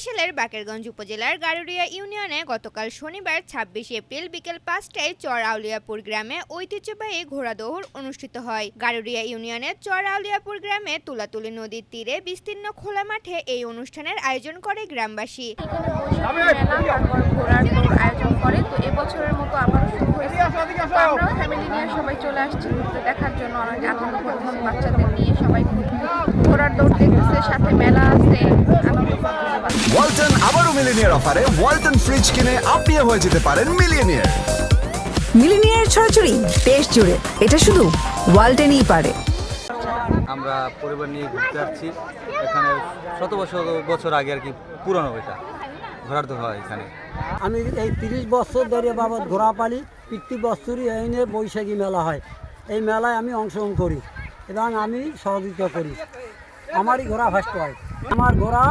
বরিশালের বাকেরগঞ্জ উপজেলার গারুরিয়া ইউনিয়নে গতকাল শনিবার ছাব্বিশ এপ্রিল বিকেল পাঁচটায় চর আউলিয়াপুর গ্রামে ঐতিহ্যবাহী ঘোড়া দৌড় অনুষ্ঠিত হয়। গারুরিয়া ইউনিয়নের চর আউলিয়াপুর গ্রামে তুলাতুলি নদীর তীরে বিস্তীর্ণ খোলা মাঠে এই অনুষ্ঠানের আয়োজন করে গ্রামবাসী। আয়োজন করে। তো এবছরের মতো আবারও শুরু হয়েছে। ফ্যামিলি নিয়ে সবাই চলে আসছি দেখার জন্য। অনেক আনন্দ বাচ্চাদের নিয়ে সবাই ঘোড়ার দৌড় দেখতেছে, সাথে মেলা আছে। আনন্দ ওয়ালটন আবারও মিলিনিয়ার অফারে ওয়ালটন ফ্রিজ কিনে আপনিও হয়ে যেতে পারেন মিলিয়নিয়ার। মিলিনিয়ার ছড়াছড়ি দেশ জুড়ে। এটা শুধু ওয়ালটেনই পারে। আমরা পরিবার নিয়ে ঘুরতে যাচ্ছি এখানে শত বছর বছর আগে আর কি পুরনো এটা। ঘোরার তো হয় এখানে। আমি এই তিরিশ বছর ধরে বাবদ ঘোরা পালি প্রতি বছরই এই নিয়ে বৈশাখী মেলা হয়। এই মেলায় আমি অংশগ্রহণ করি এবং আমি সহযোগিতা করি। আমারই ঘোরা ফার্স্ট হয় আমার ঘোড়া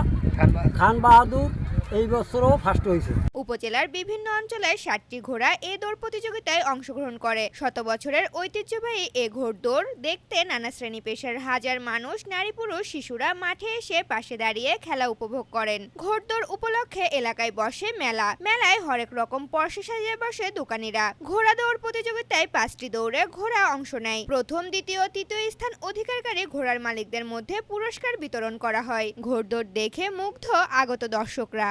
খান বাহাদুর এই বছরও ফার্স্ট হয়েছে। উপজেলার বিভিন্ন অঞ্চলের ষাটটি ঘোড়া এ দৌড় প্রতিযোগিতায় অংশগ্রহণ করে। শত বছরের ঐতিহ্যবাহী এ ঘোড় দৌড় দেখতে নানা শ্রেণি পেশার হাজার মানুষ, নারী, পুরুষ, শিশুরা মাঠে এসে পাশে দাঁড়িয়ে খেলা উপভোগ করেন। ঘোড়দৌড় উপলক্ষে এলাকায় বসে মেলা। মেলায় হরেক রকম পরশে সাজিয়ে বসে দোকানিরা। ঘোড়া দৌড় প্রতিযোগিতায় পাঁচটি দৌড়ে ঘোড়া অংশ নেয়। প্রথম, দ্বিতীয়, তৃতীয় স্থান অধিকারকারী ঘোড়ার মালিকদের মধ্যে পুরস্কার বিতরণ করা হয়। ঘোড়দৌড় দেখে মুগ্ধ আগত দর্শকরা।